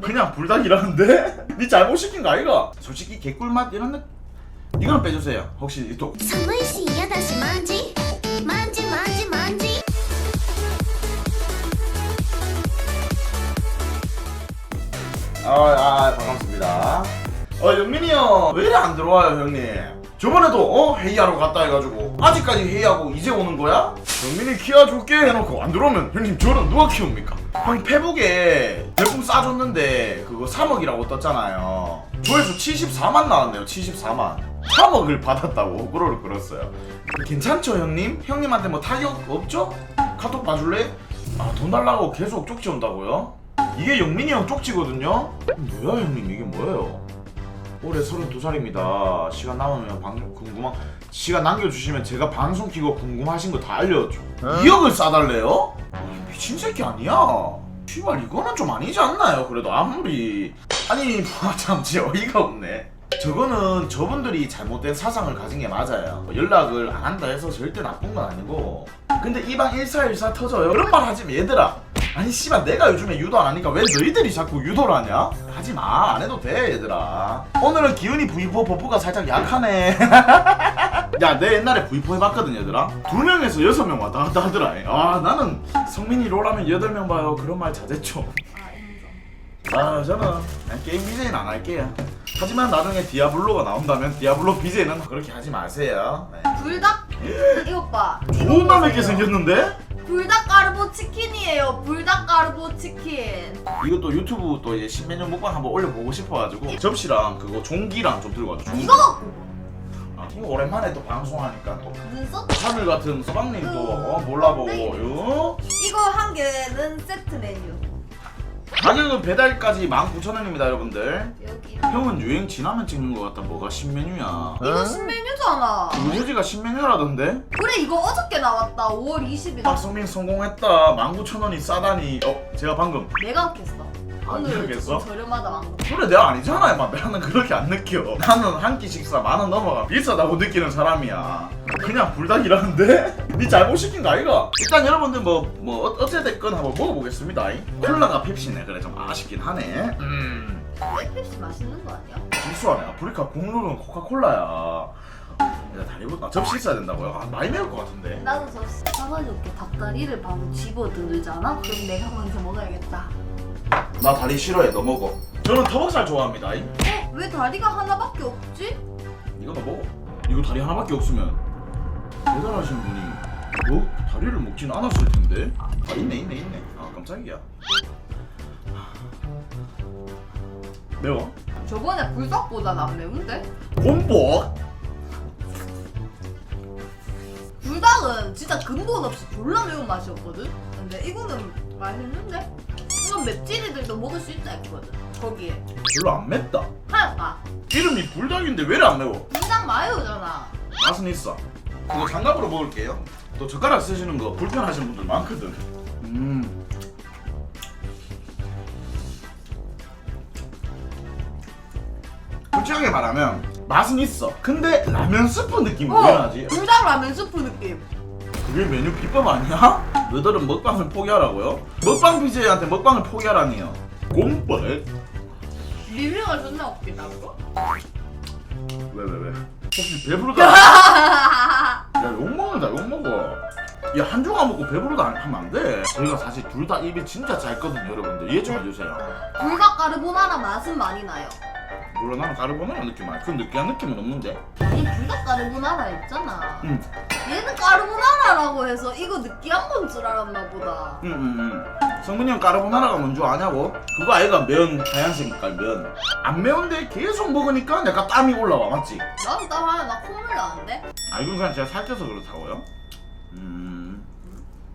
그냥 불닭이라는데? 니 잘못 시킨 거 아이가? 솔직히 개꿀맛 이런 느 이거는 빼주세요 혹시 또 寒いし嫌だしまんじまんじまんじまんじ 아, 아 반갑습니다 어 영민이 형 왜 이래 안 들어와요 형님 저번에도 어 회의하러 갔다 해가지고 아직까지 회의하고 이제 오는 거야? 영민이 키워줄게 해놓고 안 들어오면 형님 저는 누가 키웁니까? 형 페북에 별풍 싸줬는데 그거 3억이라고 떴잖아요 조회수 74만 나왔네요 74만 3억을 받았다고 호구로를 끌었어요 괜찮죠 형님? 형님한테 뭐 타격 없죠? 카톡 봐줄래? 아 돈 달라고 계속 쪽지 온다고요? 이게 영민이 형 쪽지거든요? 뭐야 형님 이게 뭐예요? 올해 32살입니다. 시간 남으면 방 궁금한 시간 남겨주시면 제가 방송 키고 궁금하신 거 다 알려줘. 2억을 싸달래요? 아니, 미친 새끼 아니야? 씨발 이거는 좀 아니지 않나요? 그래도 아무리 아니 참 진짜 어이가 없네. 저거는 저분들이 잘못된 사상을 가진 게 맞아요. 연락을 안 한다 해서 절대 나쁜 건 아니고. 근데 이방 1414 터져요. 그런 말 하지 마, 얘들아. 아니 씨발 내가 요즘에 유도 안 하니까 왜 너희들이 자꾸 유도를 하냐? 하지 마. 안 해도 돼, 얘들아. 오늘은 기운이 V4 버프가 살짝 약하네. 야, 내 옛날에 V4 해봤거든, 얘들아. 두 명에서 여섯 명 왔다 갔다 하더라. 아, 나는 성민이 롤하면 여덟 명 봐요. 그런 말 자제죠. 아, 저는 그냥 게임 BJ는 안 할게요. 하지만 나중에 디아블로가 나온다면 디아블로 BJ는 그렇게 하지 마세요. 네. 불닭 이것 봐. 좋은 남에게 생겼는데? 불닭 가르보 치킨이에요. 불닭 가르보 치킨. 이것도 유튜브 또 이제 신메뉴 먹방 한번 올려보고 싶어가지고 접시랑 그거 종기랑 좀 들고 와줘. 종기. 이거 갖고 아, 이거 오랜만에 또 방송하니까 또 눈썹? 하늘 같은 서방님도 어, 몰라보고 요. 이거 한 개는 세트 메뉴. 가격은 배달까지 19,000원입니다 여러분들. 여기. 형은 유행 지나면 찍는 것 같다. 뭐가 신메뉴야. 이거 신메뉴 잖아. 우유지가 신메뉴라던데? 그래 이거 어저께 나왔다. 5월 20일. 박성민 성공했다. 19,000원이 싸다니. 어, 제가 방금 내가 했어. 아, 오늘 했어? 조금 저렴하다 왕. 그래 내가 아니잖아 막 나는 그렇게 안 느껴 나는 한 끼 식사 만 원 넘어가 비싸다고 느끼는 사람이야 그냥 불닭이라는데? 니 잘못 시킨 거 아이가? 일단 여러분들 뭐 뭐 어찌됐건 한번 먹어보겠습니다 콜라가 펩시네 그래 좀 아쉽긴 하네 음 펩시 맛있는 거 아니야? 실수하네 아프리카 국룰은 코카콜라야 내가 다리보다 접시 있어야 된다고요? 아 많이 매울 것 같은데 나도 저 사가지고 닭다리를 바로 집어 들잖아. 그럼 내가 먼저 먹어야겠다. 나 다리 싫어해 너 먹어 저는 터벅살 좋아합니다 이. 어? 왜 다리가 하나밖에 없지? 이거 너 먹어. 이거 다리 하나밖에 없으면 대단하신 분이 뭐 다리를 먹진 않았을 텐데. 아 있네 있네 있네. 아 깜짝이야. 매워? 저번에 불닭보다는 안 매운데? 곰복? 근본 없이 졸라 매운 맛이었거든? 근데 이거는 맛있는데? 이건 맵찔이들도 먹을 수 있다 했거든 거기에 별로 안 맵다. 하얗까 이름이 불닭인데 왜 이리 안 매워? 불닭 마요잖아 맛은 있어. 이거 장갑으로 먹을게요. 또 젓가락 쓰시는 거 불편하신 분들 많거든. 음. 솔직하게 말하면 맛은 있어. 근데 라면 스프 느낌이 왜 나지? 불닭 라면 스프 느낌 그게 메뉴 비법 아니야? 너희들은 먹방을 포기하라고요? 먹방 BJ한테 먹방을 포기하라니요. 곰벌? 리뷰가 존나 웃기다 그거? 왜, 왜, 왜? 혹시 배부르다? 야, 욕먹는다, 욕먹어. 야, 한 조각 먹고 배부르다 하면 안 돼. 저희가 사실 둘 다 입이 진짜 짧거든요, 여러분들. 이해 좀 해주세요. 불닭 까르보나라 맛은 많이 나요 물론 나는 가르보나라 느낌 아니야. 그 느끼한 느낌은 없는데. 아니 불닭 까르보나라 있잖아 응, 얘는 까르보나라라고 해서 이거 느끼한 건 줄 알았나 보다 응, 응, 응. 성민이 형 까르보나라가 뭔 줄 아냐고? 그거 아이가 면, 하얀색 색깔 면. 안 매운데 계속 먹으니까 약간 땀이 올라와, 맞지? 나도 땀 하나 나 콧물 나는데? 아 이건 그냥 제가 살쪄서 그렇다고요? 음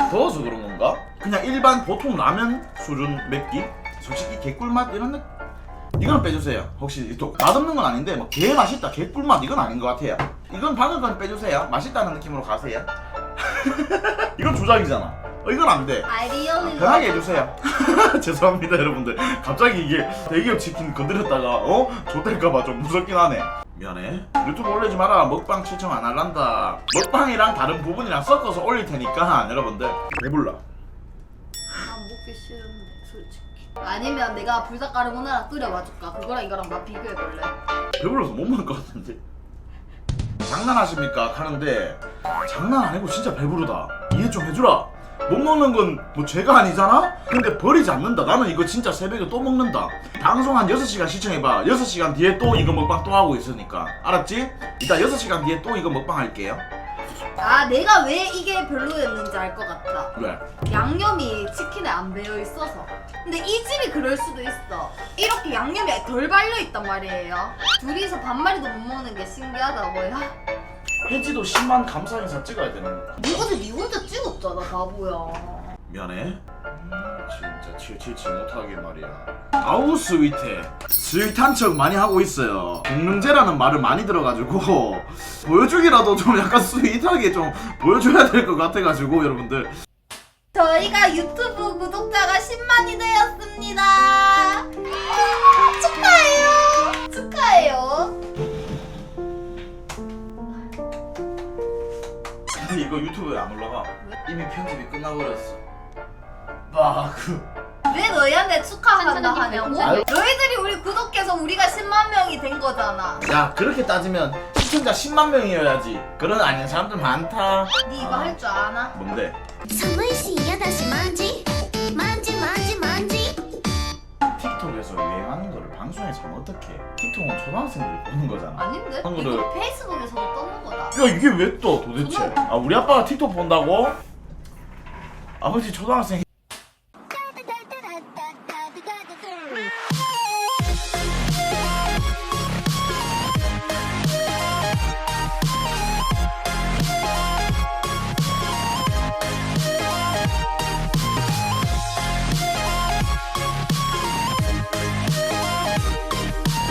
더워서 그런 건가? 그냥 일반 보통 라면 수준 맵기? 솔직히 개꿀맛 이런 느 이건 빼주세요 혹시 또 맛없는 건 아닌데 뭐개 맛있다 개 꿀맛 이건 아닌 것 같아요 이건 방금 건 빼주세요 맛있다는 느낌으로 가세요 이건 조작이잖아 어, 이건 안돼 아이디어는 편하게 해주세요. 죄송합니다, 여러분들. 갑자기 이게 대기업 치킨 건드렸다가 어? 좆될까봐 좀 무섭긴 하네. 미안해. 유튜브 올리지 마라. 먹방 추천 안 할란다. 먹방이랑 다른 부분이랑 섞어서 올릴 테니까 여러분들 배불러. 아 먹기 싫은데 솔직히 아니면 내가 불닭 까르보나라 끓여봐 줄까? 그거랑 이거랑 맛 비교해볼래? 배불러서 못 먹을 것 같은데. 장난하십니까 하는데? 장난 아니고 진짜 배부르다. 이해 좀 해주라. 못 먹는 건 뭐 죄가 아니잖아? 근데 버리지 않는다. 나는 이거 진짜 새벽에 또 먹는다. 방송 한 6시간 시청해봐. 6시간 뒤에 또 이거 먹방 또 하고 있으니까. 알았지? 이따 6시간 뒤에 또 이거 먹방 할게요 아 내가 왜 이게 별로였는지 알 것 같다. 왜? 양념이 치킨에 안 배어 있어서. 근데 이 집이 그럴 수도 있어. 이렇게 양념이 덜 발려 있단 말이에요. 둘이서 반마리도 못 먹는 게 신기하다고요? 해지도 10만 감사 인사 찍어야 되는 니 어제 니 혼자 찍었잖아 바보야 미안해. 음, 진짜 칠칠치 못하게 말이야. 아우 스윗해. 스윗한 척 많이 하고 있어요. 공능제라는 말을 많이 들어가지고 보여주기라도 좀 약간 스윗하게 좀 보여줘야 될 것 같아가지고 여러분들 저희가 유튜브 구독자가 10만이 되었습니다 아, 축하해요 축하해요 근데 이거 유튜브에 안 올라가. 이미 편집이 끝나버렸어. 마그 왜 너희한테 축하한다 하냐고? 아유. 너희들이 우리 구독해서 우리가 10만 명이 된 거잖아 야 그렇게 따지면 시청자 10만 명이어야지. 그런 아닌 사람들 많다. 니 이거 할 줄 아나? 뭔데? 寒いし嫌だしまんじまんじまんじまんじ 틱톡에서 유행하는 거를 방송에서 하면 어떡해? 틱톡은 초등학생들이 보는 거잖아. 아닌데? 한 이거 거를- 페이스북에서도 떠는 거다 야 이게 왜 떠 도대체? 아 우리 아빠가 틱톡 본다고? 아버지 초등학생